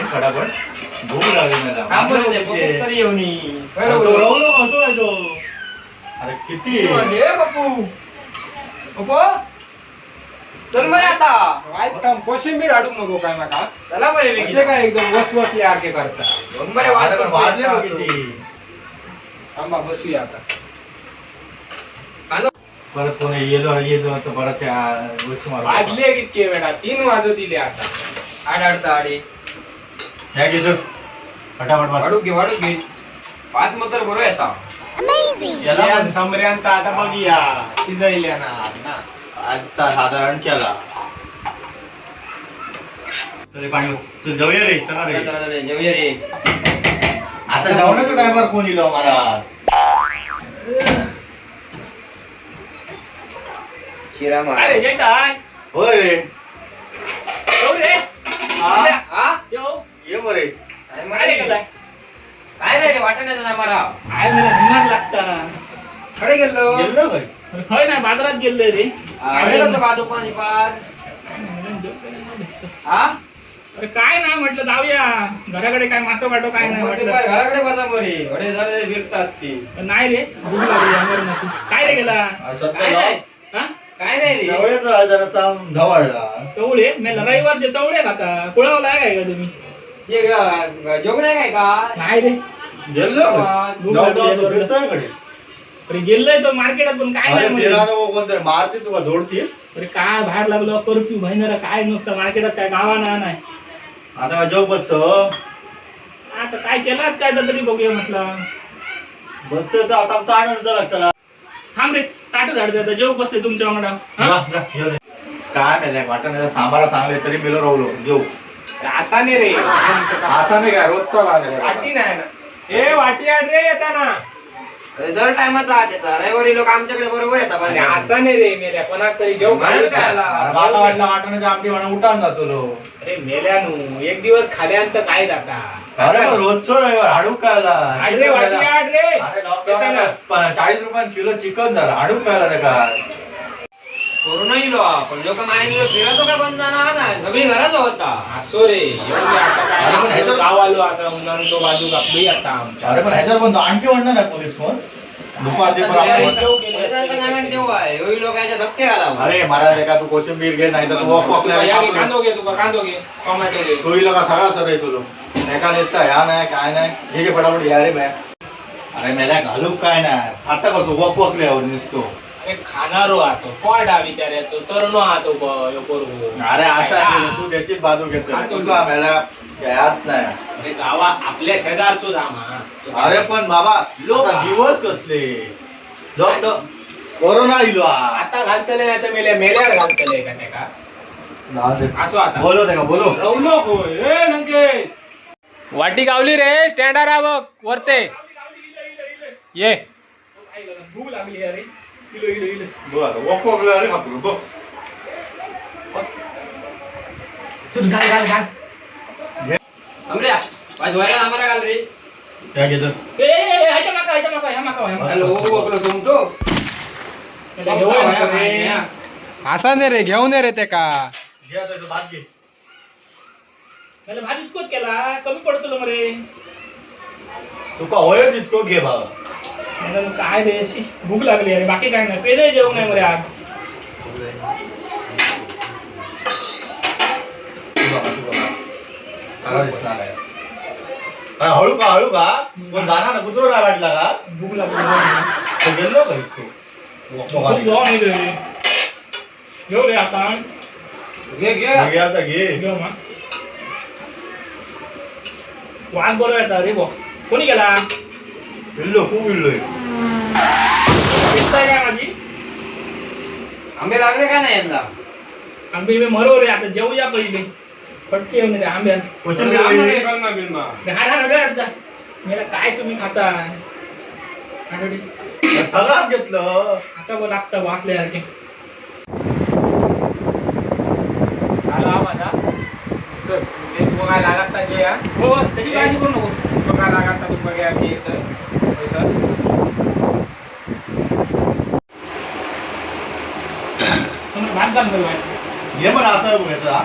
घे फटाफट. भूक लागली मला. म्हणजे- तरी येऊन तो बरोबर. रवलो कसं आहे तो अरे किती पप्पू पप्पू चल आता. कोशिंबीर हाडूक नको काय माका. चला बरे असे वेगळी. काय एकदम करता. वाज आता पण वाजले बघ किती. थांबा बसूया आता. परत कोणी येलो येलो तर परत त्या गोष्टी वाजले कितके वेळा? तीन वाजत दिले आता. आडता आडे ह्या घेतो फटाफट वाढ वाढू घे वाढू घे. पाच मतर बरोबर येता. याला पण समऱ्यांत आता बघूया. शिजयल्या ना ना. आजचा साधारण केला. तरी पाणी चल, जाऊया रे चला रे. चला, चला, चला, जेवूया रे. आता कोण इलो आम्हाला शिरा मार. होय रे. हा? हा? काय काय रे काय नाही रे वाटाण्याचा मारा काय मला हिंमत लागता. खडे गेलो. गेलो काय अरे खय नाही बाजारात गेले रे का पार हा? अरे काय नाही म्हटलं जाऊया. घराकडे काय मासं काटो काय नाही म्हटलं. घराकडे बसा मरे. अडे झाडे फिरतात ती. पण नाही रे भूक लागली अंगावर नसती. काय रे गेला? काय नाही. हा? काय नाही रे. जवळचा जरासा धवळला चवळे? मेला रविवारचे चवळे खाता कुळावला आहे का तुम्ही? आहे काय का? नाही रे. गेलो. भूक जाऊ लागली जाऊ आहे फिरतोयकडे अरे गेलोय तो मार्केटात पण काय अरे नाही म्हणे. फिरानो कोणतरी मारते तुला अरे काय बाहेर लागलो कर्फ्यू महिन्याला काय नुसतं मार्केटात काय गावाना नाही आता जेव बसतो. आता काय केलं काय तर तरी बघूया म्हटलं. बसतो आता आता आणायचं लागतं थांब रे ताट झाड द्या जेव बसते तुमच्या वांगडा हा? काय नाही वाटण्याचा सांबारा सांगले तरी मिलो राहलो जेव. असा नाही रे. असा नाही काय? रोजचा लागेल वाटी नाही ना. ए वाटी आण रे येताना. अरे दर टायमाचा हा त्याचा रविवारी लोक आमच्याकडे बरोबर येतात. आणि पण असा नाही रे मेल्या. कोणाक तरी जेव घालून वाटलं आमटी म्हणा उठान जातो लो. अरे मेल्यानु एक दिवस खाल्यानंतर काय जाता? अरे रोजचं रविवार हाडूक आड रे वाटी आड रे. अरे लॉकडाऊन चाळीस रुपयान किलो चिकन झालं. हाडूक कायला त्या काय कोरोना येलो पण लोक माहिती फिरतो का बंद जाणार? ना सगळी घरात होता. असो रे. आपण गाव आलो असा उन्हाळून तो बाजू कापली आता आमच्या. अरे पण ह्याच्यावर पण तो आणखी म्हणणार ना पोलीस फोन अरे, आपण आहे? ते का तू कोशिंबीर घे नाही तर कांदो घे तुका कांदो घे. टोमॅटो घे. तू का सगळा सर आहे एका दिसता ह्या नाही काय नाही. घे घे फटाफट या रे बाय अरे मेल्या घालूक काय नाही. आता कसं वक वकल्यावर निसतो. अरे खाणारो विचारायचो तरुणो यो पोरगो. अरे असं आहे, हा? तू त्याचीच बाजू घेतो खातो. तुला मेल्या यात नाही अरे गावा आपल्या शेजारचो जामा अरे पण बाबा लोक- आता दिवस कसले लॉकडाऊन कोरोना इलो आता घालतले नाही तर मेल्या मेल्यावर घालतले का त्याका असो आता बोलो ते का बोलो रवलो होय ए नंगे वाटी गावली रे स्टँडर आ बघ वरते ये भूक लागली अरे इलो इलो इलो बरं वक वकलं अरे खातो बघ चल घाल घाल घाल अमऱ्या पाच व्हायला आम्हाला घाल रे त्या घेतो ए, ए ए, ह्याच्या माका ह्याच्या माका ह्या माका ह्या माका. हॅलो ओळखलो तुमतो त्याला घेऊन ये ना रे. असा नाही रे घेऊन रे ते का इथं भात घे भात इतकोच केला कमी पडतो मरे तुका होय तितको घे बाबा मला काय रे अशी भूक लागली अरे बाकी काय नाही पेदे जेवण नाही मरे आज. आहे. हळू का हळू का कोण जाणार ना कुत्रो नाही वाटला का? भूक लागली तो गेलो का इतको भूक वक घेऊ नाही रे. आता. घे घे. घे आता घे. घेऊ मग. वाद बरोबर येतात रे बो कोणी गेला? इल्लो खूप इल्लोय पिकताय काय माझी आंबे लागले का नाही यंदा आंबे बिंबे मरो रे आता जेवूया पहिले फटके येऊन आंब्यात कोथिंबीर मला काय तुम्ही खाता आठवडी सगळं घेतलं आता बघ लागतं वाचल्यासारखे आला हा माझा चल ते तू काय लागता हा हो त्याची काळजी करू नको तू काय लागता तू बघ्या मी येतं ये पण आता घेतला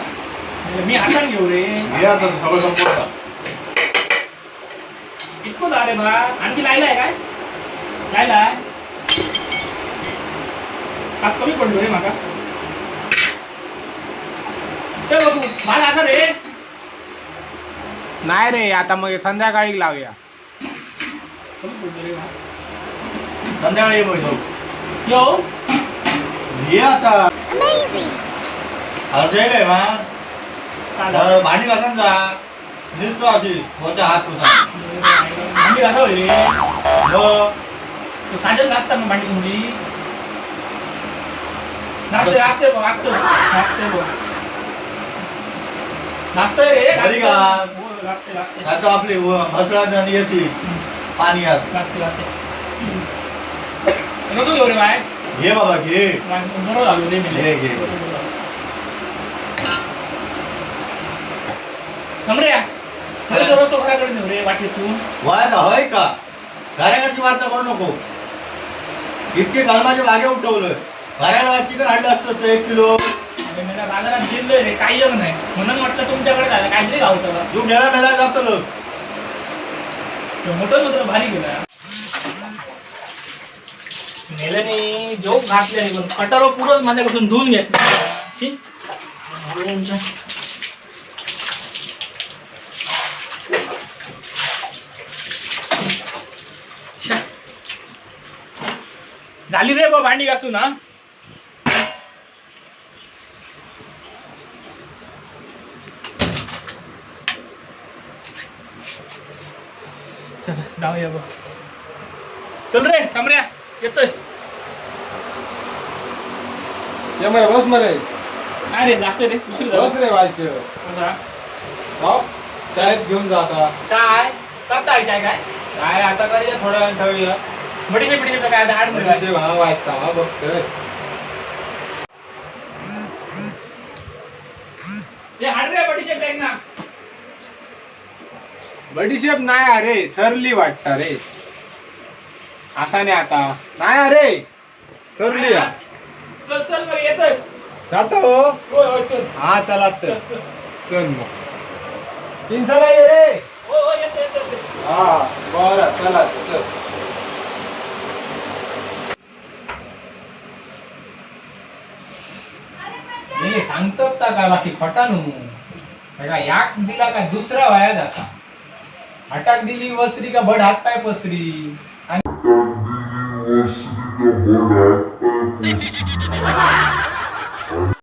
मी हातान घेऊ रे. हे आता सगळं संपवता इतकं झाले बा. आणखी लायलाय काय? लायलाय कमी पडलो रे माका. ए बाबू मला आता रे. नाही रे आता मग संध्याकाळी लावूया. कमी पडलो रे मला. संध्याकाळी ये बैठो यो ये आता अर्जय काय मा चालेल. अरे भांडी घासून जा निसतो अशी वरच्या हात पुसा आम्ही घालावं रे मग तो साजन नाचता मग भांडी तुमची नाचते नाचते बघ नाचते नाचते बघ नाचतंय रे घरी का? हो, नाचते नाचते आता आपली म्हसळा आणि याची पाणी आत नाचते नाचते नको घेऊ रे बाय. घे बाबा घे. बरोबर रे घे, रे वाटेतून. होय का? घराकडची वार्ता करू नको. इतके कालमाचे बागे उठवलं. घराला चिकन आणलं असतं एक किलो. अरे मला बाजारात गेलोय रे काही नाही म्हणून म्हटलं तुमच्याकडे झालं काहीतरी गावतं तू गेला मेला जातलो मोठं मोठं भारी गेला नेल्याने जोक घातले पण कटारो पुरंच माझ्याकडून धुवून घेतलं शी. शा. झाली रे बा भांडी घासून हा चल जाऊया बा चल रे सामऱ्या येतोय. ये मरे बस मरे. काय रे जातोय रे दुसरी बस रे व्हायचं हो चायत घेऊन जाता काय करताय काय काय? काय आता करूया थोड्या वेळ ठेवूया. बडीशे बिडीशे काय आता हाड म्हणजे भाव वाटता हा बघतोय. हे हाड रे बडीशे टाईम ना बडीशेप नाही अरे सरली वाटता रे. असा नाही आता. नाही अरे सरली हा. चल चल मग येतोय. जातो. हो होय होय चल. हा चला तर. चल चल. मग. तीन चला ये रे. हो हो हा बरं चला चल. हे सांगतात ता का बाकी खोटा नू का याक दिला का दुसरा वाया जाता? हटाक दिली वसरी का भड हात पाय पसरी. आणि